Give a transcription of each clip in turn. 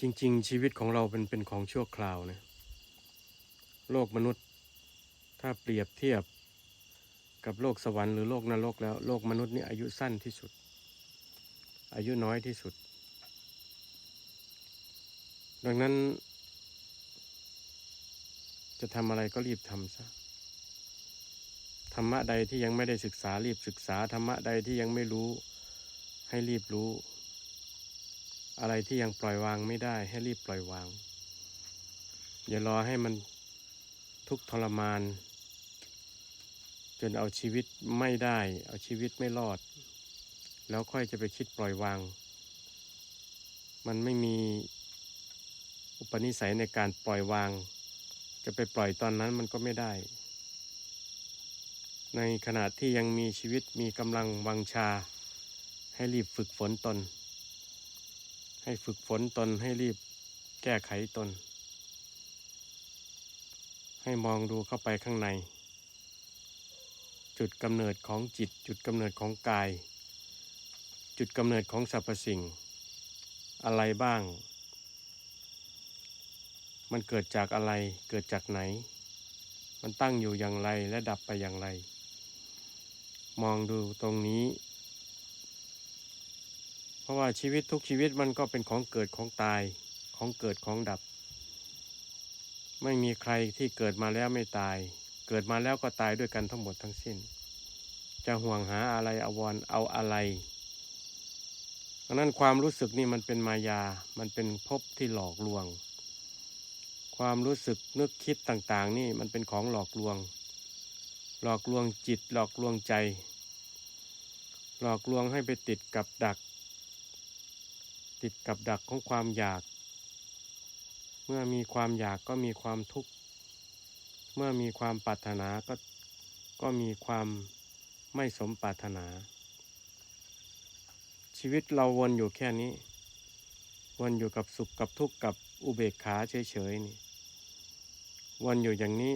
จริง ๆ ชีวิตของเราเป็นเป็นของชั่วคราวนะโลกมนุษย์ ถ้าเปรียบเทียบกับโลกสวรรค์หรือโลกนรกแล้วโลกมนุษย์นี่อายุสั้นที่สุด อายุน้อยที่สุด ดังนั้น จะทำอะไรก็รีบทำซะธรรมะใดที่ยังไม่ได้ศึกษารีบศึกษาธรรมะใดที่ยังไม่รู้ให้รีบรู้ อะไรที่ยังปล่อยวางไม่ได้ให้รีบปล่อยวาง อย่ารอให้มันทุกทรมาน จนเอาชีวิตไม่ได้ เอาชีวิตไม่รอด แล้วค่อยจะไปคิดปล่อยวาง มันไม่มีอุปนิสัยในการปล่อยวาง จะไปปล่อยตอนนั้นมันก็ไม่ได้ ในขณะที่ยังมีชีวิตมีกำลังวังชา ให้รีบฝึกฝนตน ให้ฝึกฝนตนให้รีบแก้ไขตน ให้มองดูเข้าไปข้างใน จุดกำเนิดของจิต จุดกำเนิดของกาย จุดกำเนิดของสรรพสิ่ง อะไรบ้าง มันเกิดจากอะไรเกิดจากไหน มันตั้งอยู่อย่างไรและดับไปอย่างไร มองดูตรงนี้ เพราะว่าชีวิตทุกชีวิตมันก็เป็นของเกิดของตายของเกิดของดับ ไม่มีใครที่เกิดมาแล้วไม่ตาย เกิดมาแล้วก็ตายด้วยกันทั้งหมดทั้งสิ้น จะห่วงหาอะไรอวรเอาอะไรดังนั้นความรู้สึกนี่มันเป็นมายา มันเป็นภพที่หลอกลวง ความรู้สึกนึกคิดต่างๆ นี่มันเป็นของหลอกลวง หลอกลวงจิตหลอกลวงใจ หลอกลวงให้ไปติดกับดัก ติดกับดักของความอยาก เมื่อมีความอยากก็มีความทุกข์ เมื่อมีความปรารถนาก็ก็มีความไม่สมปรารถนา ชีวิตเราวนอยู่แค่นี้ วนอยู่กับสุขกับทุกข์กับอุเบกขาเฉยๆนี่วนอยู่อย่างนี้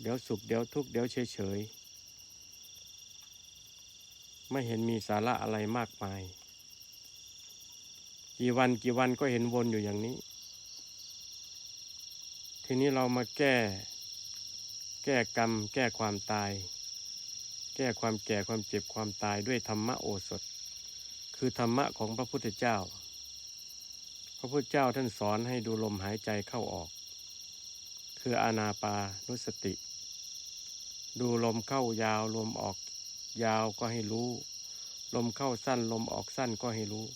เดี๋ยวสุขเดี๋ยวทุกข์เดี๋ยวเฉยๆไม่เห็นมีสาระอะไรมากมาย กี่วันกี่วันก็เห็นวนอยู่อย่างนี้ ทีนี้เรามาแก้ แก้กรรม แก้ความตาย แก้ความแก่ความเจ็บความตายด้วยธรรมะโอสถ คือธรรมะของพระพุทธเจ้า พระพุทธเจ้าท่านสอนให้ดูลมหายใจเข้าออก คืออานาปานุสติ ดูลมเข้ายาวลมออกยาวก็ให้รู้ ลมเข้าสั้นลมออกสั้นก็ให้รู้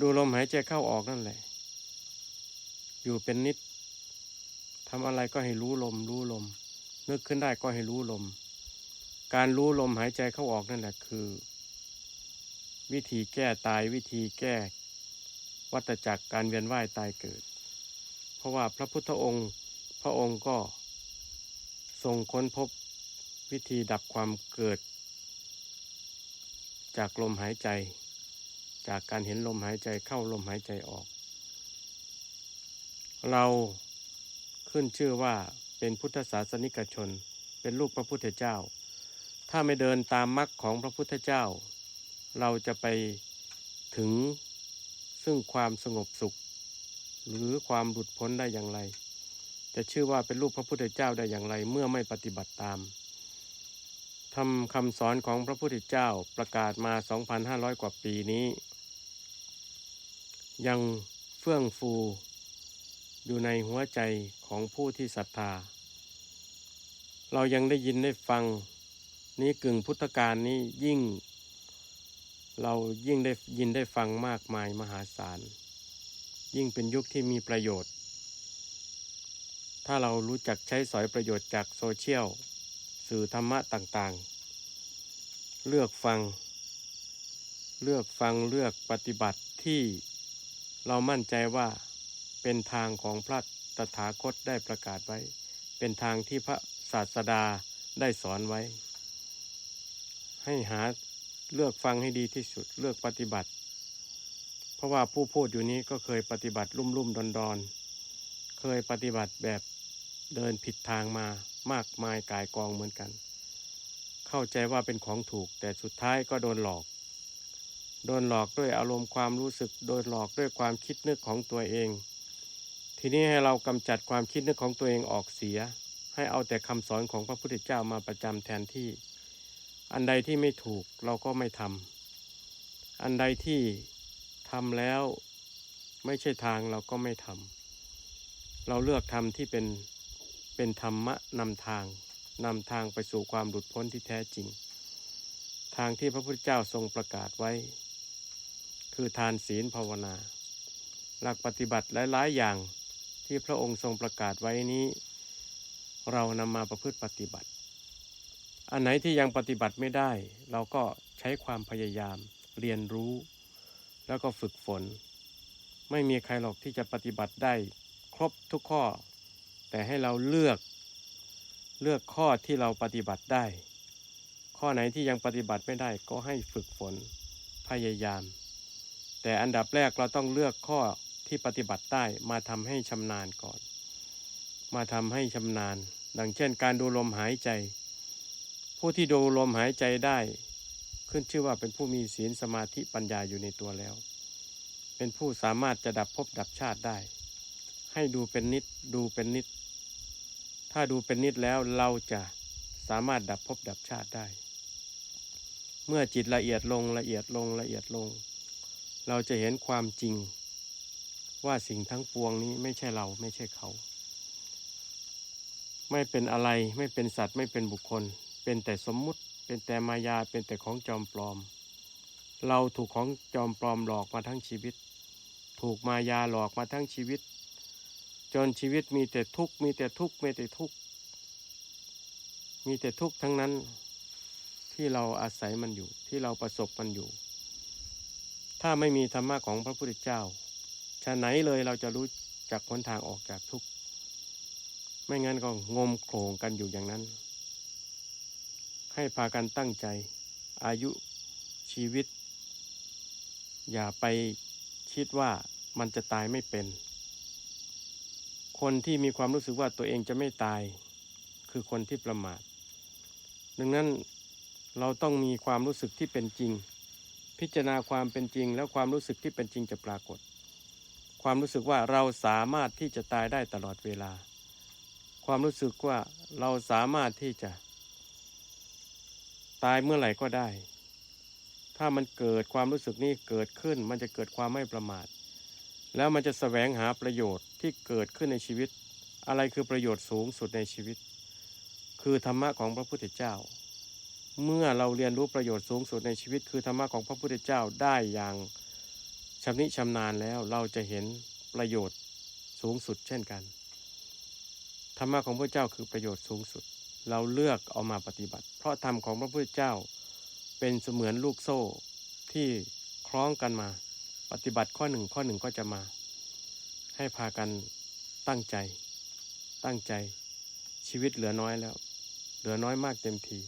ดูลมหายใจเข้าออกนั่นแหละ อยู่เป็นนิดทำอะไรก็ให้รู้ลม รู้ลม นึกขึ้นได้ก็ให้รู้ลม การรู้ลมหายใจเข้าออกนั่นแหละคือ วิธีแก้ตายวิธีแก้ วัฏจักรการเวียนว่ายตายเกิด เพราะว่าพระพุทธองค์ พระองค์ก็ทรงค้นพบวิธีดับความเกิด จากลมหายใจ จากการเห็นลมหายใจเข้าลมหายใจออก เราขึ้นชื่อว่าเป็นพุทธศาสนิกชน เป็นลูกพระพุทธเจ้า ถ้าไม่เดินตามมรรคของพระพุทธเจ้า เราจะไปถึงซึ่งความสงบสุข หรือความหลุดพ้นได้อย่างไร จะชื่อว่าเป็นลูกพระพุทธเจ้าได้อย่างไรเมื่อไม่ปฏิบัติตามทำคำสอนของพระพุทธเจ้าประกาศมา 2,500 กว่าปีนี้ ยังเฟื่องฟู อยู่ในหัวใจของผู้ที่ศรัทธา เรายังได้ยินได้ฟังนี้กึ่งพุทธการนี้ยิ่ง เรายิ่งได้ยินได้ฟังมากมายมหาศาล ยิ่งเป็นยุคที่มีประโยชน์ ถ้าเรารู้จักใช้สอยประโยชน์จากโซเชียล สื่อธรรมะต่างๆ เลือกฟัง เลือกฟังเลือกปฏิบัติที่ เรามั่นใจว่าเป็นทางของพระตถาคตได้ประกาศไว้ เป็นทางที่พระศาสดาได้สอนไว้ ให้หาเลือกฟังให้ดีที่สุดเลือกปฏิบัติ เพราะว่าผู้พูดอยู่นี้ก็เคยปฏิบัติลุ่มลุ่มดอนดอนเคยปฏิบัติแบบเดินผิดทางมามากมายกายกองเหมือนกัน เข้าใจว่าเป็นของถูกแต่สุดท้ายก็โดนหลอก โดนหลอกด้วยอารมณ์ความรู้สึก โดนหลอกด้วยความคิดนึกของตัวเอง ทีนี้ให้เรากำจัดความคิดนึกของตัวเองออกเสีย ให้เอาแต่คำสอนของพระพุทธเจ้ามาประจำแทนที่ อันใดที่ไม่ถูกเราก็ไม่ทำอันใดที่ทำแล้วไม่ใช่ทางเราก็ไม่ทำเราเลือกทำที่เป็นเป็นธรรมะนำทางนำทางไปสู่ความหลุดพ้นที่แท้จริง ทางที่พระพุทธเจ้าทรงประกาศไว้ คือทานศีลภาวนา หลักปฏิบัติหลาย ๆ อย่างที่พระองค์ทรงประกาศไว้นี้ เรานำมาประพฤติปฏิบัติ อันไหนที่ยังปฏิบัติไม่ได้ เราก็ใช้ความพยายาม เรียนรู้ แล้วก็ฝึกฝน ไม่มีใครหรอกที่จะปฏิบัติได้ ครบทุกข้อ แต่ให้เราเลือก เลือกข้อที่เราปฏิบัติได้ ข้อไหนที่ยังปฏิบัติไม่ได้ก็ให้ฝึกฝนพยายาม แต่อันดับแรกเราต้องเลือกข้อที่ปฏิบัติได้มาทำให้ชำนาญก่อน มาทำให้ชำนาญ ดังเช่น การดูลมหายใจ ผู้ที่ดูลมหายใจได้ ขึ้นชื่อว่าเป็นผู้มีศีลสมาธิปัญญาอยู่ในตัวแล้ว เป็นผู้สามารถจะดับภพดับชาติได้ ให้ดูเป็นนิดดูเป็นนิด ถ้าดูเป็นนิดแล้วเราจะสามารถดับภพดับชาติได้ เมื่อจิตละเอียดลงละเอียดลงละเอียดลง เราจะเห็นความจริงว่าสิ่งทั้งปวงนี้ไม่ใช่เราไม่ใช่เขา ไม่เป็นอะไรไม่เป็นสัตว์ไม่เป็นบุคคล เป็นแต่สมมุติ เป็นแต่มายาเป็นแต่ของจอมปลอม เราถูกของจอมปลอมหลอกมาทั้งชีวิต ถูกมายาหลอกมาทั้งชีวิต จนชีวิตมีแต่ทุกข์มีแต่ทุกข์มีแต่ทุกข์มีแต่ทุกข์ทั้งนั้นที่เราอาศัยมันอยู่ที่เราประสบมันอยู่ ถ้าไม่มีธรรมะของพระพุทธเจ้าชะไหนเลยเราจะรู้จักหนทางออกจากทุกข์ไม่งั้นก็งมโขงกันอยู่อย่างนั้น ให้พากันตั้งใจ อายุชีวิต อย่าไปคิดว่ามันจะตายไม่เป็น คนที่มีความรู้สึกว่าตัวเองจะไม่ตาย คือคนที่ประมาท ดังนั้นเราต้องมีความรู้สึกที่เป็นจริง พิจารณาความเป็นจริง แล้วความรู้สึกที่เป็นจริงจะปรากฏ ความรู้สึกว่าเราสามารถที่จะตายได้ตลอดเวลา ความรู้สึกว่าเราสามารถที่จะ ตายเมื่อไหร่ก็ได้ ถ้ามันเกิดความรู้สึกนี้เกิดขึ้น มันจะเกิดความไม่ประมาท แล้วมันจะแสวงหาประโยชน์ที่เกิดขึ้นในชีวิต อะไรคือประโยชน์สูงสุดในชีวิต คือธรรมะของพระพุทธเจ้า เมื่อเราเรียนรู้ประโยชน์สูงสุดในชีวิตคือธรรมะของพระพุทธเจ้าได้อย่างชำนิชำนาญแล้วเราจะเห็นประโยชน์สูงสุดเช่นกัน ธรรมะของพระเจ้าคือประโยชน์สูงสุด เราเลือกเอามาปฏิบัติ เพราะธรรมของพระพุทธเจ้าเป็นเสมือนลูกโซ่ที่คล้องกันมา ปฏิบัติข้อหนึ่งข้อหนึ่งก็จะมา ให้พากันตั้งใจ ตั้งใจชีวิตเหลือน้อยแล้ว เหลือน้อยมากเต็มที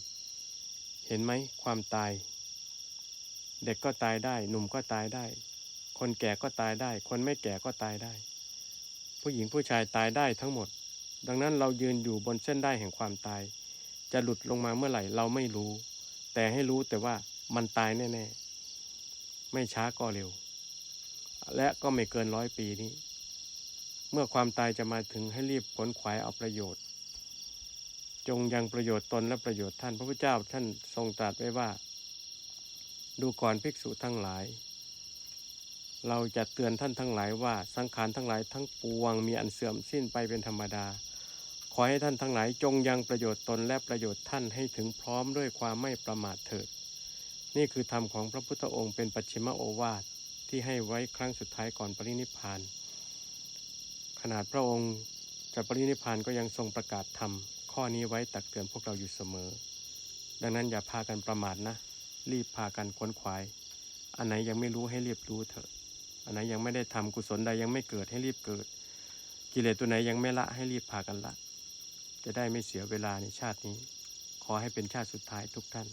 เห็นไหมความตาย เด็กก็ตายได้ หนุ่มก็ตายได้ คนแก่ก็ตายได้ คนไม่แก่ก็ตายได้ ผู้หญิงผู้ชายตายได้ทั้งหมด ดังนั้นเรายืนอยู่บนเส้นได้แห่งความตาย จะหลุดลงมาเมื่อไหร่เราไม่รู้ แต่ให้รู้แต่ว่ามันตายแน่ๆ ไม่ช้าก็เร็ว และก็ไม่เกินร้อยปีนี้ เมื่อความตายจะมาถึงให้รีบผลขวายเอาประโยชน์ จงยังประโยชน์ตนและประโยชน์ท่านพระพุทธเจ้าท่านทรงตรัสไว้ว่า ดูก่อนภิกษุทั้งหลาย เราจะเตือนท่านทั้งหลายว่าสังขารทั้งหลายทั้งปวงมีอันเสื่อมสิ้นไปเป็นธรรมดา ขอให้ท่านทั้งหลายจงยังประโยชน์ตนและประโยชน์ท่านให้ถึงพร้อมด้วยความไม่ประมาทเถิด นี่คือธรรมของพระพุทธองค์เป็นปัจฉิมโอวาทที่ให้ไว้ครั้งสุดท้ายก่อนปรินิพานขนาดพระองค์จะปรินิพานก็ยังทรงประกาศธรรม ข้อนี้ไว้ตักเตือนพวกเราอยู่เสมอ ดังนั้นอย่าพากันประมาทนะ รีบพากันค้นควาย อันไหนยังไม่รู้ให้รีบรู้เถอะ อันไหนยังไม่ได้ทำกุศลใดยังไม่เกิดให้รีบเกิด กิเลสตัวไหนยังไม่ละให้รีบพากันละ จะได้ไม่เสียเวลาในชาตินี้ ขอให้เป็นชาติสุดท้ายทุกท่าน